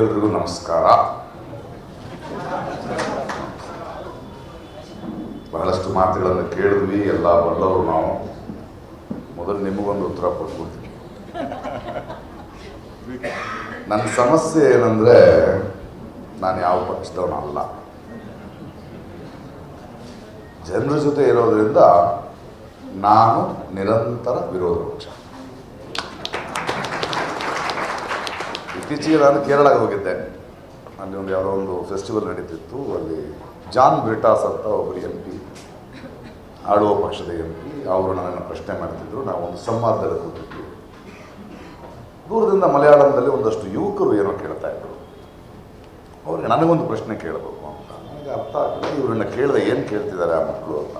ಎಲ್ರಿಗೂ ನಮಸ್ಕಾರ. ಬಹಳಷ್ಟು ಮಾತುಗಳನ್ನು ಕೇಳಿದ್ವಿ, ಎಲ್ಲ ಬಲ್ಲವರು ನಾವು. ಮೊದಲು ನಿಮಗೊಂದು ಉತ್ತರ ಕೊಟ್ಬಿಡ್ತೀವಿ ನನ್ನ ಸಮಸ್ಯೆ ಏನಂದ್ರೆ, ನಾನು ಯಾವ ಪಕ್ಷದವನಲ್ಲ ಜನರ ಜೊತೆ ಇರೋದ್ರಿಂದ ನಾನು ನಿರಂತರ ವಿರೋಧ ಪಕ್ಷ. ಇತ್ತೀಚೆಗೆ ನಾನು ಕೇರಳಕ್ಕೆ ಹೋಗಿದ್ದೆ. ಅಲ್ಲಿ ಒಂದು ಯಾವುದೋ ಒಂದು ಫೆಸ್ಟಿವಲ್ ನಡೀತಿತ್ತು. ಅಲ್ಲಿ ಜಾನ್ ಬ್ರಿಟಾಸ್ ಅಂತ ಒಬ್ಬರು ಎಂ ಪಿ ಆಡುವ ಪಕ್ಷದ ಎಂ ಪಿ ಅವರು ನನ್ನನ್ನು ಪ್ರಶ್ನೆ ಮಾಡ್ತಿದ್ರು. ನಾವು ಒಂದು ಸಂವಾದದಲ್ಲಿ ಕೂತಿದ್ವಿ. ದೂರದಿಂದ ಮಲಯಾಳಂದಲ್ಲಿ ಒಂದಷ್ಟು ಯುವಕರು ಏನೋ ಕೇಳ್ತಾ ಇದ್ರು. ಅವ್ರಿಗೆ ನನಗೊಂದು ಪ್ರಶ್ನೆ ಕೇಳಬೇಕು ಅಂತ. ನನಗೆ ಅರ್ಥ ಆಗ್ತದೆ ಇವರನ್ನ ಕೇಳಿದೆ ಏನು ಕೇಳ್ತಿದ್ದಾರೆ ಆ ಮಕ್ಕಳು ಅಂತ.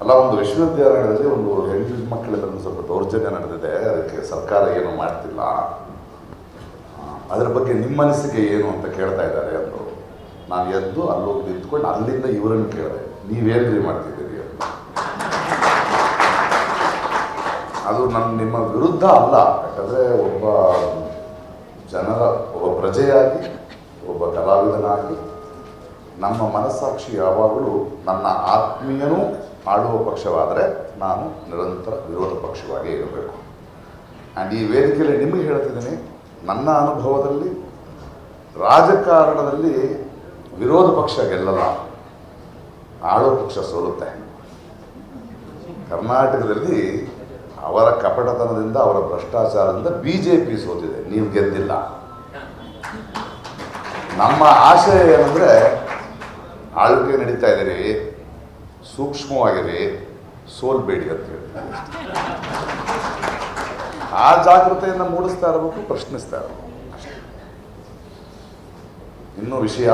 ಅಲ್ಲ, ಒಂದು ವಿಶ್ವವಿದ್ಯಾಲಯದಲ್ಲಿ ಒಂದು ಹೆಣ್ಣು ಮಕ್ಕಳಿಂದ ಸ್ವಲ್ಪ ದೌರ್ಜನ್ಯ ನಡೆದಿದೆ. ಅದಕ್ಕೆ ಸರ್ಕಾರ ಏನು ಮಾಡ್ತಿಲ್ಲ. ಅದರ ಬಗ್ಗೆ ನಿಮ್ಮ ಅನಿಸಿಕೆ ಏನು ಅಂತ ಕೇಳ್ತಾ ಇದ್ದಾರೆ ಅಂದರು ನಾನು ಎದ್ದು ಅಲ್ಲೋಗಿ ನಿಂತ್ಕೊಂಡು ಅಲ್ಲಿಂದ ಇವರನ್ನು ಕೇಳಿದೆ ನೀವೇನ್ರಿ ಮಾಡ್ತಿದ್ದೀರಿ ಅಂತ. ಅದು ನನ್ನ ನಿಮ್ಮ ವಿರುದ್ಧ ಅಲ್ಲ, ಯಾಕಂದರೆ ಒಬ್ಬ ಜನರ, ಒಬ್ಬ ಪ್ರಜೆಯಾಗಿ, ಒಬ್ಬ ಕಲಾವಿದನಾಗಿ, ನಮ್ಮ ಮನಸ್ಸಾಕ್ಷಿ ಯಾವಾಗಲೂ ನನ್ನ ಆತ್ಮೀಯನೂ ಆಳುವ ಪಕ್ಷವಾದರೆ ನಾನು ನಿರಂತರ ವಿರೋಧ ಪಕ್ಷವಾಗಿ ಇರಬೇಕು. ಆ್ಯಂಡ್ ಈ ವೇದಿಕೆಯಲ್ಲಿ ನಿಮಗೆ ಹೇಳ್ತಿದ್ದೀನಿ ನನ್ನ ಅನುಭವದಲ್ಲಿ ರಾಜಕಾರಣದಲ್ಲಿ ವಿರೋಧ ಪಕ್ಷ ಗೆಲ್ಲಲ್ಲ ಆಳೋ ಪಕ್ಷ ಸೋಲುತ್ತೆ. ಕರ್ನಾಟಕದಲ್ಲಿ ಅವರ ಕಪಟತನದಿಂದ, ಅವರ ಭ್ರಷ್ಟಾಚಾರದಿಂದ ಬಿ ಜೆ ಪಿ ಸೋತಿದೆ. ನೀವು ಗೆದ್ದಿಲ್ಲ. ನಮ್ಮ ಆಶಯ ಏನಂದರೆ, ಆಳ್ವಿಕೆ ನಡೀತಾ ಇದ್ದೀರಿ, ಸೂಕ್ಷ್ಮವಾಗಿರಿ, ಸೋಲ್ಬೇಡಿ ಅಂತ ಹೇಳಿ. ಆ ಜಾಗೃತೆಯನ್ನು ಮೂಡಿಸ್ತಾ ಇರಬೇಕು, ಪ್ರಶ್ನಿಸ್ತಾ ಇರಬೇಕು. ಇನ್ನೂ ವಿಷಯ,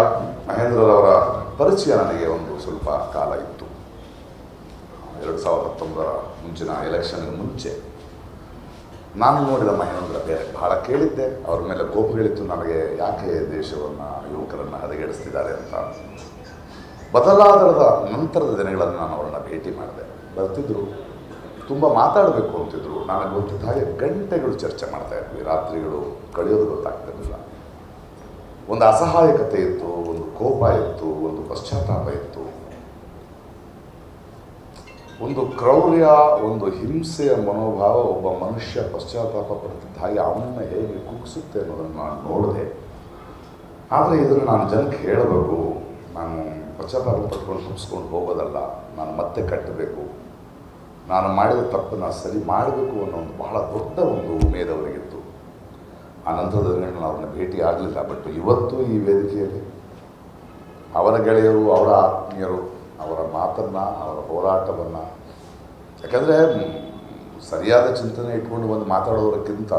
ಮಹೇಂದ್ರರವರ ಪರಿಚಯ ನನಗೆ ಒಂದು ಸ್ವಲ್ಪ ಕಾಲ ಇತ್ತು. ಎರಡು ಸಾವಿರದ ಹತ್ತೊಂಬತ್ತರ ಮುಂಚಿನ ಎಲೆಕ್ಷನ್ಗೆ ಮುಂಚೆ. ನಾನು ನೋಡಿದ ಮಹೇಂದ್ರ ಬೇರೆ ಬಹಳ ಕೇಳಿದ್ದೆ. ಅವ್ರ ಮೇಲೆ ಕೋಪಗಳಿತ್ತು ನನಗೆ ಯಾಕೆ ದೇಶವನ್ನು, ಯುವಕರನ್ನು ಹದಗೆಡಿಸ್ತಿದ್ದಾರೆ ಅಂತ? ಬದಲಾದ ನಂತರದ ದಿನಗಳಲ್ಲಿ ನಾನು ಅವರನ್ನು ಭೇಟಿ ಮಾಡಿದೆ. ಬರ್ತಿದ್ರು. ತುಂಬ ಮಾತಾಡಬೇಕು ಅಂತಿದ್ರು. ನನಗೆ ಗೊತ್ತಿದ್ದ ಹಾಗೆ ಗಂಟೆಗಳು ಚರ್ಚೆ ಮಾಡ್ತಾ ಇದ್ವಿ. ರಾತ್ರಿಗಳು ಕಳೆಯೋದು ಗೊತ್ತಾಗ್ತಿರಲಿಲ್ಲ ಒಂದು ಅಸಹಾಯಕತೆ ಇತ್ತು, ಒಂದು ಕೋಪ ಇತ್ತು, ಒಂದು ಪಶ್ಚಾತ್ತಾಪ ಇತ್ತು. ಒಂದು ಕ್ರೌರ್ಯ, ಒಂದು ಹಿಂಸೆಯ ಮನೋಭಾವ ಒಬ್ಬ ಮನುಷ್ಯ ಪಶ್ಚಾತ್ತಾಪ ಪಡ್ತಿದ್ದ ಹಾಗೆ ಅವನನ್ನು ಹೇಗೆ ಕುಗ್ಸುತ್ತೆ ಅನ್ನೋದನ್ನು ನಾನು ನೋಡಿದೆ. ಆದರೆ ಇದನ್ನು ನಾನು ಜನಕ್ಕೆ ಹೇಳಬೇಕು. ನಾನು ಪಶ್ಚಾತ್ತಾಪ ಪಟ್ಕೊಂಡು ಕುಗ್ಸ್ಕೊಂಡು ಹೋಗೋದಲ್ಲ. ನಾನು ಮತ್ತೆ ಕಟ್ಟಬೇಕು. ನಾನು ಮಾಡಿದ ತಪ್ಪನ್ನು ಸರಿ ಮಾಡಬೇಕು ಅನ್ನೋ ಒಂದು ಬಹಳ ದೊಡ್ಡ ಒಂದು ಉಮೇದವರಿಗಿತ್ತು ಆ ನಂತರದಲ್ಲಿ ನಾನು ಅವ್ರನ್ನ ಭೇಟಿ ಆಗಲಿಲ್ಲ ಬಟ್ ಇವತ್ತು ಈ ವೇದಿಕೆಯಲ್ಲಿ ಅವರ ಗೆಳೆಯರು, ಅವರ ಆತ್ಮೀಯರು, ಅವರ ಮಾತನ್ನು, ಅವರ ಹೋರಾಟವನ್ನು, ಯಾಕಂದರೆ ಸರಿಯಾದ ಚಿಂತನೆ ಇಟ್ಕೊಂಡು ಬಂದು ಮಾತಾಡೋದಕ್ಕಿಂತ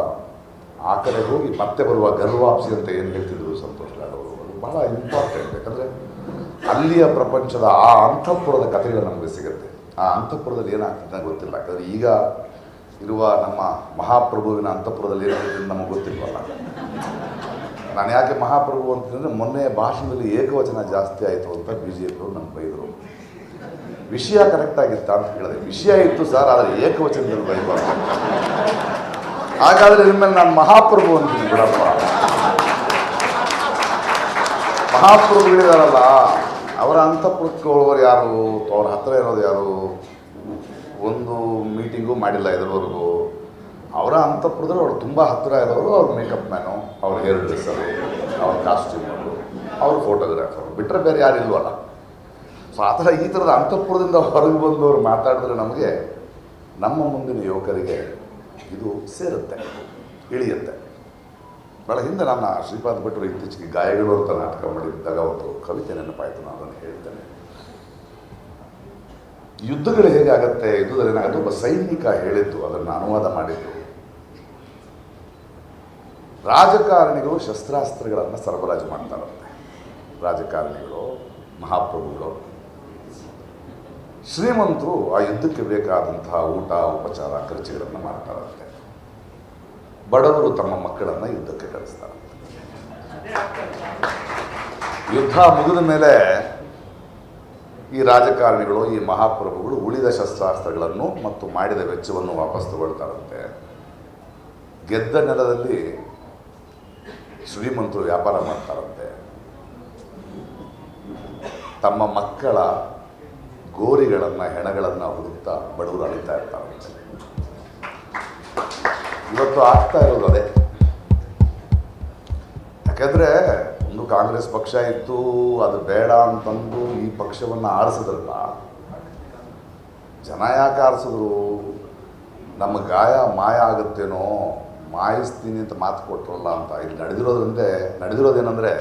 ಆ ಕಡೆ ಹೋಗಿ ಮತ್ತೆ ಬರುವ ಗರ್ವಾಪ್ಸಿ ಅಂತ ಏನು ಹೇಳ್ತಿದ್ರು ಸಂತೋಷ್ ಲಾಡವರು ಅದು ಬಹಳ ಇಂಪಾರ್ಟೆಂಟ್ ಯಾಕಂದರೆ ಅಲ್ಲಿಯ ಪ್ರಪಂಚದ ಆ ಅಂತಃಪುರದ ಕಥೆಗಳು ನಮಗೆ ಸಿಗುತ್ತೆ. ಆ ಅಂತಃಪುರದಲ್ಲಿ ಏನಾಗ್ತದೆ ಗೊತ್ತಿಲ್ಲ. ಯಾಕಂದರೆ ಈಗ ಇರುವ ನಮ್ಮ ಮಹಾಪ್ರಭುವಿನ ಅಂತಃಪುರದಲ್ಲಿ ಏನಾಗ್ತದೆ ನಮಗೆ ಗೊತ್ತಿಲ್ವಲ್ಲ. ನಾನು ಯಾಕೆ ಮಹಾಪ್ರಭು ಅಂತಂದರೆ ಮೊನ್ನೆ ಭಾಷಣದಲ್ಲಿ ಏಕವಚನ ಜಾಸ್ತಿ ಆಯಿತು ಅಂತ ಬಿ ಜೆ ಪಿಯವರು ನನ್ನ ಬೈದರು. ವಿಷಯ ಕರೆಕ್ಟ್ ಆಗಿತ್ತಾ ಅಂತ ಹೇಳಿದೆ ವಿಷಯ ಇತ್ತು ಸರ್, ಆದರೆ ಏಕವಚನದಲ್ಲಿ ಬೈಬಾರ್ದು ಹಾಗಾದರೆ ನಿಮ್ಮಲ್ಲಿ ನಾನು ಮಹಾಪ್ರಭು ಅಂತೀನಿ ಬಿಡಪ್ಪ. ಮಹಾಪ್ರಭುಗಳಿದಾರಲ್ಲ. ಅವರ ಅಂತಃಪುರಕ್ಕೆ ಹೋಗೋರು ಯಾರು? ಅವ್ರ ಹತ್ತಿರ ಇರೋದು ಯಾರು? ಒಂದು ಮೀಟಿಂಗು ಮಾಡಿಲ್ಲ ಇದ್ರವರೆಗೂ. ಅವರ ಅಂತಃಪುರದಲ್ಲಿ ಅವ್ರು ತುಂಬ ಹತ್ತಿರ ಇರೋರು, ಅವ್ರ ಮೇಕಪ್ ಮ್ಯಾನು ಅವ್ರ ಹೇರ್ ಡ್ರೆಸ್ಸರು ಅವ್ರ ಕಾಸ್ಟ್ಯೂಮರು ಅವ್ರ ಫೋಟೋಗ್ರಾಫರು ಬಿಟ್ಟರೆ ಬೇರೆ ಯಾರು ಇಲ್ವಲ್ಲ? ಸೊ ಆ ಥರ ಈ ಥರದ ಅಂತಃಪುರದಿಂದ ಹೊರಗೆ ಬಂದವರು ಮಾತಾಡಿದ್ರೆ ನಮಗೆ ನಮ್ಮ ಮುಂದಿನ ಯುವಕರಿಗೆ ಇದು ಸೇರುತ್ತೆ, ಇಳಿಯುತ್ತೆ. ಭಾಳ ಹಿಂದೆ ನನ್ನ ಶ್ರೀಪಾದ್ ಭಟ್ರು ಇತ್ತೀಚೆಗೆ ಗಾಯಗಳು ಅಂತ ನಾಟಕ ಮಾಡಿದ್ದಾಗ ಒಂದು ಕವಿತೆ ನೆನಪಾಯಿತು, ನಾನು ಅದನ್ನು ಹೇಳ್ತೇನೆ. ಯುದ್ಧಗಳು ಹೇಗಾಗತ್ತೆ ಯುದ್ಧದಲ್ಲಿ ಏನಾಗುತ್ತೆ ಒಬ್ಬ ಸೈನಿಕ ಹೇಳಿದ್ದು, ಅದನ್ನು ಅನುವಾದ ಮಾಡಿದ್ದು. ರಾಜಕಾರಣಿಗಳು ಶಸ್ತ್ರಾಸ್ತ್ರಗಳನ್ನು ಸರಬರಾಜು ಮಾಡ್ತಾರಂತೆ. ರಾಜಕಾರಣಿಗಳು, ಮಹಾಪ್ರಭುಗಳು. ಶ್ರೀಮಂತರು ಆ ಯುದ್ಧಕ್ಕೆ ಬೇಕಾದಂತಹ ಊಟ, ಉಪಚಾರ, ಖರ್ಚುಗಳನ್ನು ಮಾಡ್ತಾರಂತೆ. ಬಡವರು ತಮ್ಮ ಮಕ್ಕಳನ್ನು ಯುದ್ಧಕ್ಕೆ ಕಳಿಸ್ತಾರೆ ಯುದ್ಧ ಮುಗಿದ ಮೇಲೆ ಈ ರಾಜಕಾರಣಿಗಳು, ಈ ಮಹಾಪ್ರಭುಗಳು ಉಳಿದ ಶಸ್ತ್ರಾಸ್ತ್ರಗಳನ್ನು ಮತ್ತು ಮಾಡಿದ ವೆಚ್ಚವನ್ನು ವಾಪಸ್ ತಗೊಳ್ತಾರಂತೆ. ಗೆದ್ದ ನೆಲದಲ್ಲಿ ಶ್ರೀಮಂತರು ವ್ಯಾಪಾರ ಮಾಡ್ತಾರಂತೆ. ತಮ್ಮ ಮಕ್ಕಳ ಗೋರಿಗಳನ್ನು, ಹೆಣಗಳನ್ನು ಹುಡುಕ್ತಾ ಬಡವರು ಅಳಿತಾ ಇರ್ತಾರಂತೆ. ಇವತ್ತು ಆಗ್ತಾ ಇರೋದು ಅದೇ. ಯಾಕಂದ್ರೆ ಒಂದು ಕಾಂಗ್ರೆಸ್ ಪಕ್ಷ ಇತ್ತು, ಅದು ಬೇಡ ಅಂತಂದು ಈ ಪಕ್ಷವನ್ನು ಆರಿಸಿದ್ರಲ್ಲ, ಜನ ಯಾಕೆ ಆರಿಸಿದ್ರು? ನಮ್ಮ ಗಾಯ ಮಾಯ ಆಗುತ್ತೇನೋ, ಮಾಯಿಸ್ತೀನಿ ಅಂತ ಮಾತು ಕೊಟ್ರಲ್ಲ ಅಂತ. ಇಲ್ಲಿ ನಡೆದಿರೋದ್ರಿಂದ, ನಡೆದಿರೋದೇನೆಂದರೆ,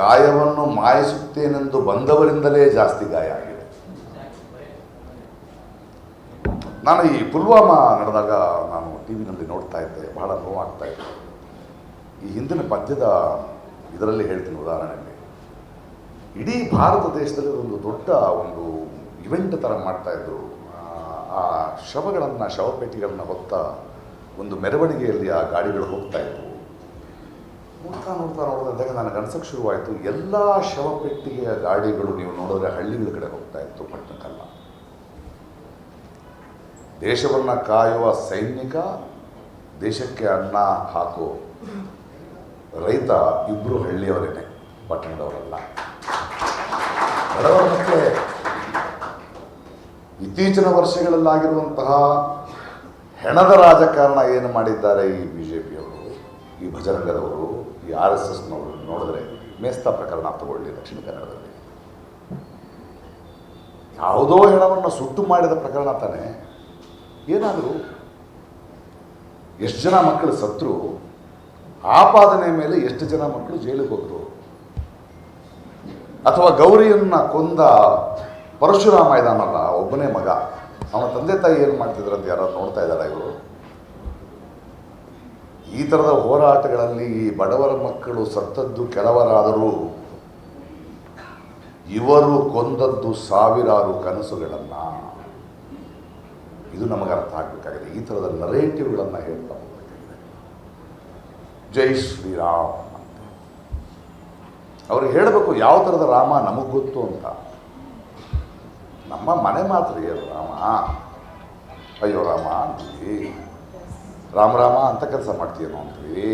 ಗಾಯವನ್ನು ಮಾಯಿಸುತ್ತೇನೆಂದು ಬಂದವರಿಂದಲೇ ಜಾಸ್ತಿ ಗಾಯ ಆಗಿದೆ. ನಾನು ಈ ಪುಲ್ವಾಮಾ ನಡೆದಾಗ ನಾನು ಟಿ ವಿನಲ್ಲಿ ನೋಡ್ತಾ ಇದ್ದೆ, ಬಹಳ ನೋವಾಗ್ತಾ ಇತ್ತು. ಈ ಹಿಂದಿನ ಪದ್ಯದ ಇದರಲ್ಲಿ ಹೇಳ್ತೀನಿ ಉದಾಹರಣೆಗೆ. ಇಡೀ ಭಾರತ ದೇಶದಲ್ಲಿ ಒಂದು ದೊಡ್ಡ ಒಂದು ಇವೆಂಟ್ ಥರ ಮಾಡ್ತಾ ಇದ್ದರು ಆ- ಶವಗಳನ್ನು ಶವಪೇಟಿಗಳನ್ನು ಹೊತ್ತ ಒಂದು ಮೆರವಣಿಗೆಯಲ್ಲಿ ಆ ಗಾಡಿಗಳು ಹೋಗ್ತಾ ಇದ್ವು. ನೋಡ್ತಾ ನೋಡ್ತಾ ನೋಡ್ತಾ ನನಗೆ ಅನ್ಸಕ್ಕೆ ಶುರುವಾಯಿತು, ಎಲ್ಲ ಶವಪೆಟ್ಟಿಗೆಯ ಗಾಡಿಗಳು ನೀವು ನೋಡಿದ್ರೆ ಹಳ್ಳಿಗಳ ಕಡೆ ಹೋಗ್ತಾ ಇತ್ತು ಪಟ್ಟಣಕ್ಕಲ್ಲ ದೇಶವನ್ನು ಕಾಯುವ ಸೈನಿಕ ದೇಶಕ್ಕೆ ಅನ್ನ ಹಾಕೋ ರೈತ ಇಬ್ಬರು ಹಳ್ಳಿಯವರೇನೆ, ಪಟ್ಟಣದವರಲ್ಲ. ಬಡವರ ಇತ್ತೀಚಿನ ವರ್ಷಗಳಲ್ಲಾಗಿರುವಂತಹ ಹೆಣದ ರಾಜಕಾರಣ ಏನು ಮಾಡಿದ್ದಾರೆ ಈ ಬಿ ಜೆ ಪಿಯವರು ಈ ಭಜರಂಗದವರು, ಈ ಆರ್ ಎಸ್ ಎಸ್ನವರು ನೋಡಿದ್ರೆ ಮೇಸ್ತಾ ಪ್ರಕರಣ ತಗೊಳ್ಳಿ ದಕ್ಷಿಣ ಕನ್ನಡದಲ್ಲಿ. ಯಾವುದೋ ಹೆಣವನ್ನು ಸುಟ್ಟು ಮಾಡಿದ ಪ್ರಕರಣ ತಾನೇ. ಏನಾದರೂ ಎಷ್ಟು ಜನ ಮಕ್ಕಳು ಸತ್ರು ಆಪಾದನೆ ಮೇಲೆ ಎಷ್ಟು ಜನ ಮಕ್ಕಳು ಜೈಲಿಗೆ ಹೋದರು? ಅಥವಾ ಗೌರಿಯನ್ನ ಕೊಂದ ಪರಶುರಾಮ ಇದಾನಲ್ಲ ಒಬ್ಬನೇ ಮಗ, ಅವನ ತಂದೆ ತಾಯಿ ಏನು ಮಾಡ್ತಿದ್ರು ಅಂತ ಯಾರು ನೋಡ್ತಾ ಇದ್ದಾರೆ ಇವರು? ಈ ಥರದ ಹೋರಾಟಗಳಲ್ಲಿ ಈ ಬಡವರ ಮಕ್ಕಳು ಸತ್ತದ್ದು ಕೆಲವರಾದರೂ ಇವರು ಕೊಂದದ್ದು ಸಾವಿರಾರು ಕನಸುಗಳನ್ನು. ಇದು ನಮಗೆ ಅರ್ಥ ಆಗಬೇಕಾಗಿದೆ. ಈ ಥರದ ನರೇಟಿವ್ಗಳನ್ನು ಹೇಳ್ತಾ ಹೋಗಬೇಕಾಗಿದೆ. ಜೈ ಶ್ರೀರಾಮ್ ಅವ್ರಿಗೆ ಹೇಳಬೇಕು ಯಾವ ಥರದ ರಾಮ ನಮಗೆ ಗೊತ್ತು ಅಂತ. ನಮ್ಮ ಮನೆ ಮಾತ್ರ ಏನು ರಾಮ? ಅಯ್ಯೋ ರಾಮ ಅಂತೀವಿ. ರಾಮ ರಾಮ ಅಂತ ಕೆಲಸ ಮಾಡ್ತೀಯೇನೋ ಅಂತೀವಿ.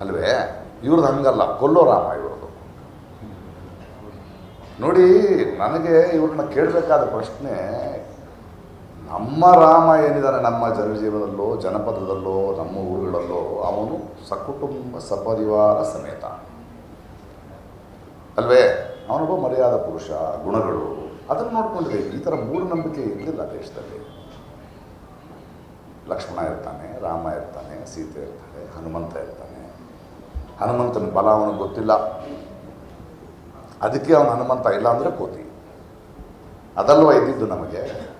ಅಲ್ವೇ? ಇವ್ರದ್ದು ಹಂಗಲ್ಲ. ಕೊಲ್ಲೋ ರಾಮ ಇವ್ರದ್ದು ನೋಡಿ, ನನಗೆ ಇವ್ರನ್ನ ಕೇಳಬೇಕಾದ ಪ್ರಶ್ನೆ ನಮ್ಮ ರಾಮ ಏನಿದ್ದಾನೆ ನಮ್ಮ ಜನಜೀವನದಲ್ಲೋ, ಜನಪದದಲ್ಲೋ, ನಮ್ಮ ಊರುಗಳಲ್ಲೋ, ಅವನು ಸಕುಟುಂಬ ಸಪರಿವಾರ ಸಮೇತ. ಅಲ್ವೇ? ಅವನೊಬ್ಬ ಮರ್ಯಾದ ಪುರುಷ, ಗುಣಗಳು, ಅದನ್ನು ನೋಡ್ಕೊಂಡಿದೆ. ಈ ಥರ ಮೂಢನಂಬಿಕೆ ಇರಲಿಲ್ಲ ದೇಶದಲ್ಲಿ. ಲಕ್ಷ್ಮಣ ಇರ್ತಾನೆ, ರಾಮ ಇರ್ತಾನೆ, ಸೀತೆ ಇರ್ತಾನೆ, ಹನುಮಂತ ಇರ್ತಾನೆ. ಹನುಮಂತನ ಬಲ ಅವನಿಗೆ ಗೊತ್ತಿಲ್ಲ. ಅದಕ್ಕೆ ಅವನು ಹನುಮಂತ ಇಲ್ಲ ಅಂದರೆ ಕೋತಿ. ಅದಲ್ವ ಇದ್ದಿದ್ದು ನಮಗೆ?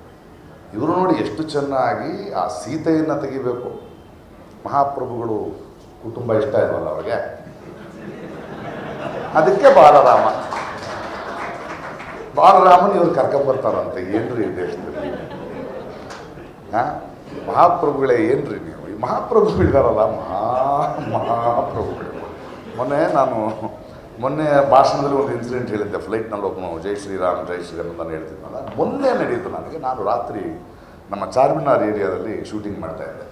ಇವರು ನೋಡಿ ಎಷ್ಟು ಚೆನ್ನಾಗಿ ಆ ಸೀತೆಯನ್ನು ತೆಗಿಬೇಕು. ಮಹಾಪ್ರಭುಗಳು ಕುಟುಂಬ ಇಷ್ಟ ಇಲ್ವಲ್ಲ ಅವ್ರಿಗೆ? ಅದಕ್ಕೆ ಬಾಲರಾಮ. ಬಾಲರಾಮನ್ ಇವ್ರು ಕರ್ಕೊಂಬರ್ತಾರಂತೆ ಏನ್ರಿ ಈ ದೇಶದಲ್ಲಿ? ಮಹಾಪ್ರಭುಗಳೇ ಏನ್ರಿ ನೀವು? ಈ ಮಹಾಪ್ರಭುಗಳಿದಾರಲ್ಲ ಮಹಾ ಮಹಾಪ್ರಭುಗಳು. ಮೊನ್ನೆ ನಾನು ಮೊನ್ನೆ ಭಾಷಣದಲ್ಲಿ ಒಂದು ಇನ್ಸಿಡೆಂಟ್ ಹೇಳಿದ್ದೆ ಫ್ಲೈಟ್ನಲ್ಲಿ ಒಬ್ಬನು ಜೈ ಶ್ರೀರಾಮ್ ಜೈ ಶ್ರೀರಾಮ್ ಅಂತ ಹೇಳ್ತಿದ್ನಲ್ಲ ಮೊನ್ನೆ ನಡೆಯಿತು ನನಗೆ, ನಾನು ರಾತ್ರಿ ನಮ್ಮ ಚಾರ್ಮಿನಾರ್ ಏರಿಯಾದಲ್ಲಿ ಶೂಟಿಂಗ್ ಮಾಡ್ತಾ ಇದ್ದೆ.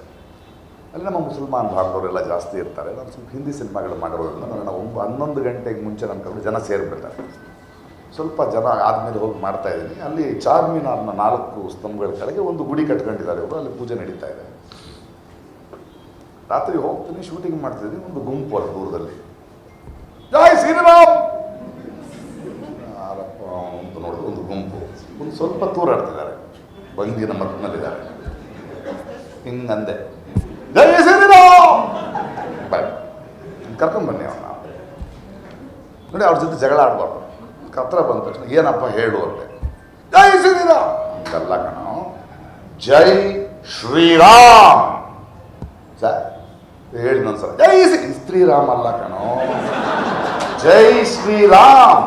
ಅಲ್ಲಿ ನಮ್ಮ ಮುಸಲ್ಮಾನ್ ಬಾಂಧವರೆಲ್ಲ ಜಾಸ್ತಿ ಇರ್ತಾರೆ, ನಾನು ಸ್ವಲ್ಪ ಹಿಂದಿ ಸಿನಿಮಾಗಳು ಮಾಡಿರೋದ್ರಿಂದ ನಾನು ಒಂಬ ಹನ್ನೊಂದು ಗಂಟೆಗೆ ಮುಂಚೆ ನನ್ನ ಕಡೆ ಜನ ಸೇರಿಬಿಡ್ತಾರೆ ಸ್ವಲ್ಪ ಜನ ಆದಮೇಲೆ ಹೋಗಿ ಮಾಡ್ತಾ ಇದ್ದೀನಿ. ಅಲ್ಲಿ ಚಾರ್ಮಿನಾರ್ನ ನಾಲ್ಕು ಸ್ತಂಭಗಳ ಕೆಳಗೆ ಒಂದು ಗುಡಿ ಕಟ್ಕೊಂಡಿದ್ದಾರೆ ಅವರು ಅಲ್ಲಿ ಪೂಜೆ ನಡೀತಾ ಇದೆ. ರಾತ್ರಿ ಹೋಗ್ತೀನಿ ಶೂಟಿಂಗ್ ಮಾಡ್ತಿದ್ದೀನಿ ಒಂದು ಗುಂಪು ಅಲ್ಲಿ ದೂರದಲ್ಲಿ. ಜೈ ಶ್ರೀರಾಮ್. ಯಾರಪ್ಪ ಅಂತ ನೋಡಿದ್ರೆ ಒಂದು ಗುಂಪು. ಒಂದು ಸ್ವಲ್ಪ ತೂರಾಡ್ತಿದ್ದಾರೆ ಬಂದಿನ ಮಕ್ಕಳಲ್ಲಿದ್ದಾರೆ ಹಿಂಗಂದೆ. ಜೈ ಶ್ರೀರಾಮ್. ಬಾಯ್. ಕರ್ಕೊಂಬನ್ನಿ ಅವನ್ನ ನೋಡಿ ಅವ್ರ ಜೊತೆ ಜಗಳ ಆಡಬಾರ್ದು. ಕತ್ರ ಬಂದ ತಕ್ಷಣ ಏನಪ್ಪ ಹೇಳು ಅಂತೆ. ಜೈ ಶ್ರೀರಾಮ್. ಹಂಗಲ್ಲ ಕಣ. ಜೈ ಶ್ರೀರಾಮ್. ಸರ್, ಹೇಳಿ ಸಲ ಜೈ ಶ್ರೀ ಶ್ರೀರಾಮ್ ಅಲ್ಲ ಕಣೋ. ಜೈ ಶ್ರೀರಾಮ್.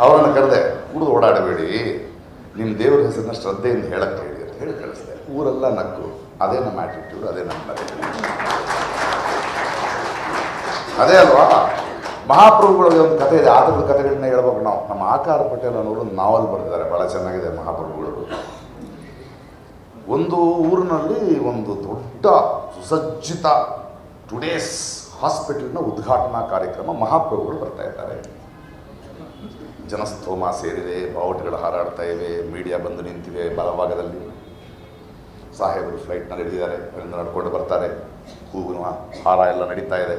ಅವರನ್ನು ಕರೆದೆ, ಕುಡಿದು ಓಡಾಡಬೇಡಿ. ನಿಮ್ಮ ದೇವರ ಹೆಸರನ್ನ ಶ್ರದ್ಧೆಯಿಂದ ಹೇಳಕ್ಕೆ ಹೇಳಿ ಅಂತ ಹೇಳಿ ಕಳಿಸ್ದೆ. ಊರೆಲ್ಲ ನಕ್ಕು ಅದೇ ನಮ್ಮ ಆಟಿಟ್ಯೂಡ್ ಅದೇ ನಮ್ಮ. ಅದೇ ಅಲ್ವಾ? ಮಹಾಪ್ರಭುಗಳಿಗೆ ಒಂದು ಕಥೆ ಇದೆ. ಆ ಥರದ ಕಥೆಗಳನ್ನ ಹೇಳ್ಬೇಕು ನಾವು. ನಮ್ಮ ಆಕಾರ ಪಟೇಲ್ ಅನ್ನೋರು ನಾವಲ್ ಬರೆದಿದ್ದಾರೆ. ಭಾಳ ಚೆನ್ನಾಗಿದೆ ಮಹಾಪ್ರಭುಗಳು. ಒಂದು ಊರಿನಲ್ಲಿ ಒಂದು ದೊಡ್ಡ ಸುಸಜ್ಜಿತ ಟುಡೇಸ್ ಹಾಸ್ಪಿಟಲ್ನ ಉದ್ಘಾಟನಾ ಕಾರ್ಯಕ್ರಮ ಮಹಾಪ್ರಭುಗಳು ಬರ್ತಾ ಇದ್ದಾರೆ. ಜನಸ್ತೋಮ ಸೇರಿದೆ, ಬಾವುಟಗಳು ಹಾರಾಡ್ತಾ ಇವೆ, ಮೀಡಿಯಾ ಬಂದು ನಿಂತಿವೆ ಬಲಭಾಗದಲ್ಲಿ. ಸಾಹೇಬರು ಫ್ಲೈಟ್ನಲ್ಲಿ ಇಳಿದಿದ್ದಾರೆ, ಅಲ್ಲಿಂದ ನಡ್ಕೊಂಡು ಬರ್ತಾರೆ. ಹೂವಿನ ಹಾರ ಎಲ್ಲ ನಡೀತಾ ಇದೆ.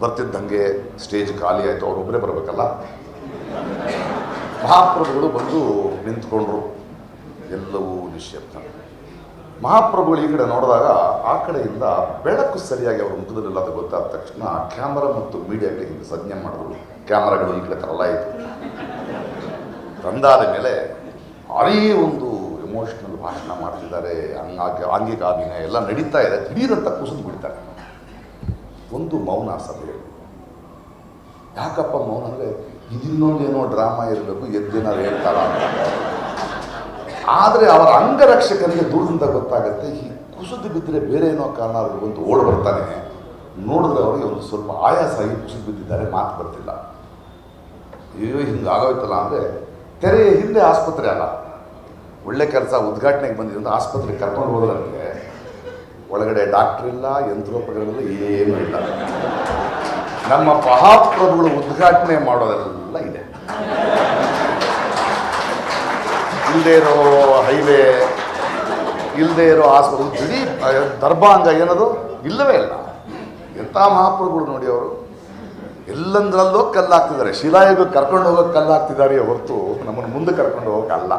ಬರ್ತಿದ್ದಂಗೆ ಸ್ಟೇಜ್ ಖಾಲಿ ಆಯಿತು ಅವರೊಬ್ಬರೇ ಬರಬೇಕಲ್ಲ. ಮಹಾಪ್ರಭುಗಳು ಬಂದು ನಿಂತ್ಕೊಂಡ್ರು. ಎಲ್ಲವೂ ನಿಶ್ಶಬ್ದ ಮಹಾಪ್ರಭುಗಳು ಈ ಕಡೆ ನೋಡಿದಾಗ ಆ ಕಡೆಯಿಂದ ಬೆಳಕು ಸರಿಯಾಗಿ ಅವರ ಮುಖದಲ್ಲೆಲ್ಲ ಅಂತ ಗೊತ್ತಾದ ತಕ್ಷಣ ಕ್ಯಾಮರಾ ಮತ್ತು ಮೀಡಿಯಾಗಳಿಗೆ ಸಂಜ್ಞೆ ಮಾಡಿದ್ರು. ಕ್ಯಾಮರಾಗಳು ಈ ಕಡೆ ತರಲಾಯಿತು. ತಂದಾದ ಮೇಲೆ ಅರೇ ಒಂದು ಎಮೋಷನಲ್ ಭಾಷಣ ಮಾಡ್ತಿದ್ದಾರೆ. ಹಂಗಾಗಿ ಆಂಗಿಕ ಅಭಿನಯ ಎಲ್ಲ ನಡೀತಾ ಇದೆ. ದಿಢೀರಂತ ಕುಸಿದು ಬಿಡ್ತಾರೆ. ಒಂದು ಮೌನ ಸಭೆ ಯಾಕಪ್ಪ ಮೌನ ಅಂದರೆ ಇದಿನ್ನೊಂದೇನೋ ಡ್ರಾಮಾ ಇರಬೇಕು ಎದ್ದೇನಾದ್ರು ಹೇಳ್ತಾರ ಅಂತ. ಆದರೆ ಅವರ ಅಂಗರಕ್ಷಕರಿಗೆ ದೂರದಿಂದ ಗೊತ್ತಾಗುತ್ತೆ, ಈ ಕುಸಿದು ಬಿದ್ದರೆ ಬೇರೆ ಏನೋ ಕಾರಣ ಅವ್ರಿಗೆ ಒಂದು ಓಡ್ ಬರ್ತಾನೆ. ನೋಡಿದ್ರೆ ಅವರಿಗೆ ಒಂದು ಸ್ವಲ್ಪ ಆಯಾಸ ಆಗಿ ಕುಸಿದು ಬಿದ್ದಿದ್ದಾರೆ, ಮಾತು ಬರ್ತಿಲ್ಲ. ಅಯ್ಯೋ ಹಿಂಗೆ ಆಗೋಯ್ತಲ್ಲ ಅಂದರೆ ತೆರೆಯ ಹಿಂದೆ ಆಸ್ಪತ್ರೆ ಅಲ್ಲ. ಒಳ್ಳೆ ಕೆಲಸ ಉದ್ಘಾಟನೆಗೆ ಬಂದಿದ್ದು ಅಂತ ಆಸ್ಪತ್ರೆಗೆ ಕರ್ಕೊಂಡು ಹೋದ್ರಂತೆ ಒಳಗಡೆ ಡಾಕ್ಟ್ರ್ ಇಲ್ಲ, ಯಂತ್ರೋಪಕರಣಗಳು ಏನೂ ಇಲ್ಲ. ನಮ್ಮ ಮಹಾಪ್ರಭುಗಳು ಉದ್ಘಾಟನೆ ಮಾಡೋದೆಲ್ಲ ಇದೆ. ಇಲ್ಲದೆ ಇರೋ ಹೈವೇ ಇಲ್ಲದೆ ಇರೋ ಆಸ್ಪತ್ರೆ ಜಿಡಿ ದರ್ಭಾಂಗ ಏನದು? ಇಲ್ಲವೇ ಇಲ್ಲ. ಎಂಥ ಮಹಾಪ್ರಭುಗಳು ನೋಡಿ ಅವರು. ಎಲ್ಲಂದ್ರಲ್ಲೂ ಕಲ್ಲಾಗ್ತಿದ್ದಾರೆ. ಶಿಲಾಯುಗಕ್ಕೆ ಕರ್ಕೊಂಡು ಹೋಗೋಕೆ ಕಲ್ಲಾಗ್ತಿದ್ದಾರೆ ಹೊರತು ನಮ್ಮನ್ನು ಮುಂದೆ ಕರ್ಕೊಂಡು ಹೋಗೋಕೆ ಅಲ್ಲ.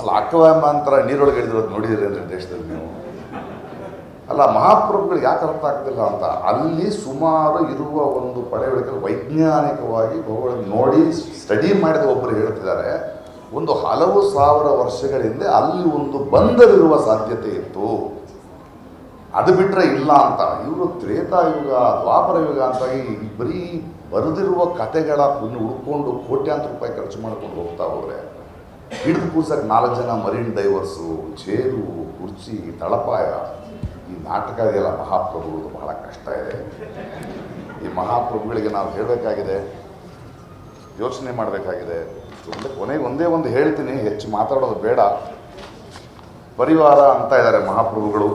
ಅಲ್ಲ ಅಕ್ಕವಾಂತರ ನೀರೊಳಗೆ ಹಿಡಿದಿರೋದು ನೋಡಿದಿರಿ ಅಂದರೆ ದೇಶದಲ್ಲಿ ನೀವು. ಅಲ್ಲ, ಮಹಾಪ್ರಭುಗಳು ಯಾಕೆ ಅರ್ಥ ಆಗ್ತಿಲ್ಲ ಅಂತ. ಅಲ್ಲಿ ಸುಮಾರು ಇರುವ ಒಂದು ಪಳೆಯುಳಿಕೆ ವೈಜ್ಞಾನಿಕವಾಗಿ ಭೌಗೋಳಿಕ ನೋಡಿ ಸ್ಟಡಿ ಮಾಡಿದ ಒಬ್ಬರು ಹೇಳ್ತಿದ್ದಾರೆ. ಒಂದು ಹಲವು ಸಾವಿರ ವರ್ಷಗಳ ಹಿಂದೆ ಅಲ್ಲಿ ಒಂದು ಬಂದರಿರುವ ಸಾಧ್ಯತೆ ಇತ್ತು. ಅದು ಬಿಟ್ಟರೆ ಇಲ್ಲ ಅಂತ ಇವರು ತ್ರೇತಾಯುಗ ದ್ವಾಪರ ಯುಗ ಅಂತ ಈ ಬರೀ ಬರೆದಿರುವ ಕತೆಗಳ ಹುಡ್ಕೊಂಡು ಕೋಟ್ಯಾಂತರ ರೂಪಾಯಿ ಖರ್ಚು ಮಾಡ್ಕೊಂಡು ಹೋಗ್ತಾ ಹೋದರೆ, ಹಿಡಿದು ಕೂಸಕ್ಕೆ ನಾಲ್ಕು ಜನ ಮರಿನ್ ಡೈವರ್ಸು ಚೇರು ಕುರ್ಚಿ, ತಳಪಾಯ, ಈ ನಾಟಕ ಇದೆಯಲ್ಲ ಮಹಾಪ್ರಭುಗಳು ಬಹಳ ಕಷ್ಟ ಇದೆ. ಈ ಮಹಾಪ್ರಭುಗಳಿಗೆ ನಾವು ಹೇಳಬೇಕಾಗಿದೆ ಯೋಚನೆ ಮಾಡಬೇಕಾಗಿದೆ. ಒಂದೇ ಕೊನೆಗೆ ಒಂದೇ ಒಂದು ಹೇಳ್ತೀನಿ, ಹೆಚ್ಚು ಮಾತಾಡೋದು ಬೇಡ. ಪರಿವಾರ ಅಂತ ಇದ್ದಾರೆ ಮಹಾಪ್ರಭುಗಳು.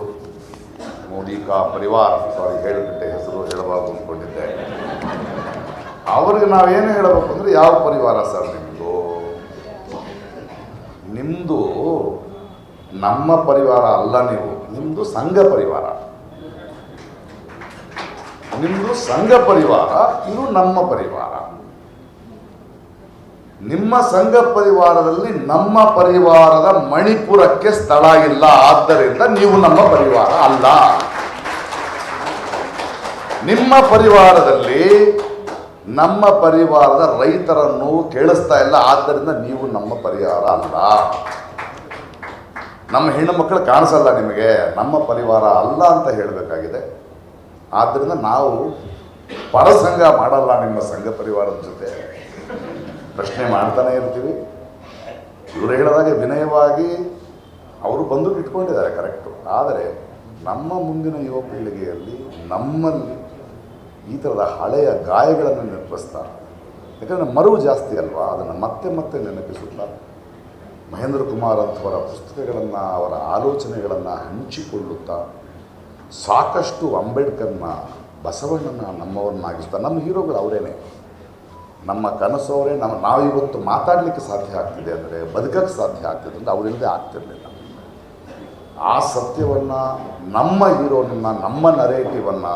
ಮೋದಿ ಕಾ ಪರಿವಾರ. ಸಾರಿ ಹೇಳಿಬಿಟ್ಟೆ, ಹೆಸರು ಹೇಳಬಾರ್ದು ಅಂದ್ಕೊಂಡಿದ್ದೆ ಅವ್ರಿಗೆ ನಾವೇನು ಹೇಳಬೇಕು ಅಂದರೆ, ಯಾವ ಪರಿವಾರ ಸರ್ ನಿಮ್ಮದು ನಿಮ್ಮದು ನಮ್ಮ ಪರಿವಾರ ಅಲ್ಲ ನೀವು ನಿಮ್ಮದು ಸಂಘ ಪರಿವಾರ. ನಿಮ್ಮದು ಸಂಘ ಪರಿವಾರ, ಇದು ನಮ್ಮ ಪರಿವಾರ. ನಿಮ್ಮ ಸಂಘ ಪರಿವಾರದಲ್ಲಿ ನಮ್ಮ ಪರಿವಾರದ ಮಣಿಪುರಕ್ಕೆ ಸ್ಥಳ ಇಲ್ಲ. ಆದ್ದರಿಂದ ನೀವು ನಮ್ಮ ಪರಿವಾರ ಅಲ್ಲ. ನಿಮ್ಮ ಪರಿವಾರದಲ್ಲಿ ನಮ್ಮ ಪರಿವಾರದ ರೈತರನ್ನು ಕೇಳಿಸ್ತಾ ಇಲ್ಲ. ಆದ್ದರಿಂದ ನೀವು ನಮ್ಮ ಪರಿವಾರ ಅಲ್ಲ. ನಮ್ಮ ಹೆಣ್ಣು ಮಕ್ಕಳು ಕಾಣಿಸಲ್ಲ ನಿಮಗೆ. ನಮ್ಮ ಪರಿವಾರ ಅಲ್ಲ ಅಂತ ಹೇಳಬೇಕಾಗಿದೆ. ಆದ್ದರಿಂದ ನಾವು ಪರಸಂಗ ಮಾಡಲ್ಲ ನಿಮ್ಮ ಸಂಘ ಪರಿವಾರದ ಜೊತೆ. ಪ್ರಶ್ನೆ ಮಾಡ್ತಾನೆ ಇರ್ತೀವಿ. ಇವರು ಹೇಳಿದಾಗ ವಿನಯವಾಗಿ ಅವರು ಬಂದು ಇಟ್ಕೊಂಡಿದ್ದಾರೆ ಕರೆಕ್ಟು ಆದರೆ ನಮ್ಮ ಮುಂದಿನ ಯುವ ಪೀಳಿಗೆಯಲ್ಲಿ ನಮ್ಮಲ್ಲಿ ಈ ಥರದ ಹಳೆಯ ಗಾಯಗಳನ್ನು ನೆನಪಿಸ್ತಾ, ಯಾಕಂದರೆ ಮರುವು ಜಾಸ್ತಿ ಅಲ್ವಾ? ಅದನ್ನು ಮತ್ತೆ ಮತ್ತೆ ನೆನಪಿಸುತ್ತಾ, ಮಹೇಂದ್ರ ಕುಮಾರ್ ಅಂಥವರ ಪುಸ್ತಕಗಳನ್ನು, ಅವರ ಆಲೋಚನೆಗಳನ್ನು ಹಂಚಿಕೊಳ್ಳುತ್ತಾ, ಸಾಕಷ್ಟು ಅಂಬೇಡ್ಕರ್ನ ಬಸವಣ್ಣನ ನಮ್ಮವರನ್ನಾಗಿಸ್ತಾ, ನಮ್ಮ ಹೀರೋಗಳು ಅವರೇನೆ. ನಮ್ಮ ಕನಸವರೇ ನಮ್ಮ ನಾವಿವತ್ತು ಮಾತಾಡಲಿಕ್ಕೆ ಸಾಧ್ಯ ಆಗ್ತಿದೆ ಅಂದರೆ ಬದುಕಕ್ಕೆ ಸಾಧ್ಯ ಆಗ್ತಿದೆ ಅಂದರೆ ಅವರಿಲ್ಲದೆ ಆಗ್ತಿರಲಿಲ್ಲ. ಆ ಸತ್ಯವನ್ನು, ನಮ್ಮ ಹೀರೋನನ್ನು, ನಮ್ಮ ನರೇಟಿವನ್ನು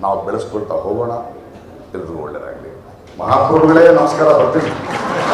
ನಾವು ಬೆಳೆಸ್ಕೊಳ್ತಾ ಹೋಗೋಣ. ಎಲ್ರಿಗೂ ಒಳ್ಳೆಯದಾಗಲಿ ಮಹಾಪ್ರಭುಗಳೇ, ನಮಸ್ಕಾರ. ಬರ್ತೀನಿ